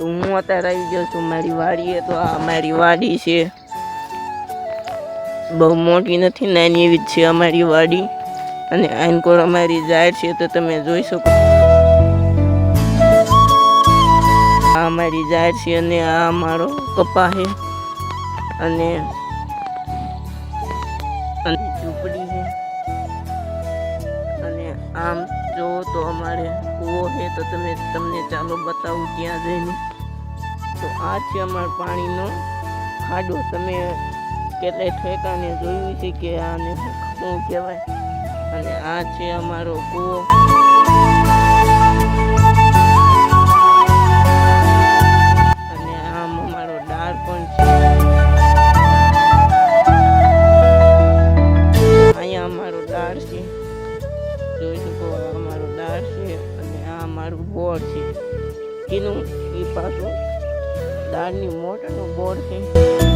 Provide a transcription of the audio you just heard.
તો હું અત્યારે આવી ગયો છું મારી વાડીએ, તો આ મારી વાડી છે. બહુ મોટી નથી, નાની એવી જ છે અમારી વાડી. અને આઈનકોર અમારી જાહેર છે તો તમે જોઈ શકો. આ અમારી જાહેર છે અને આ અમારો કપા છે. અને ઝૂંપડી છે. અને આમ જો તો અમારે કૂવો છે તો તમે તમને ચાલો બતાવું ત્યાં જઈને. તો આ છે અમારો પાણીનો ખાડો. તમે કેટલાય ઠેકાને જોયું છે કે આને શું કહેવાય? અને આ છે અમારો કૂવો. જોઈ શકો અમારો દાળ છે અને આ અમારું બોર્ડ છે. એનું એ પાછું દાળની મોટરનું બોર્ડ છે.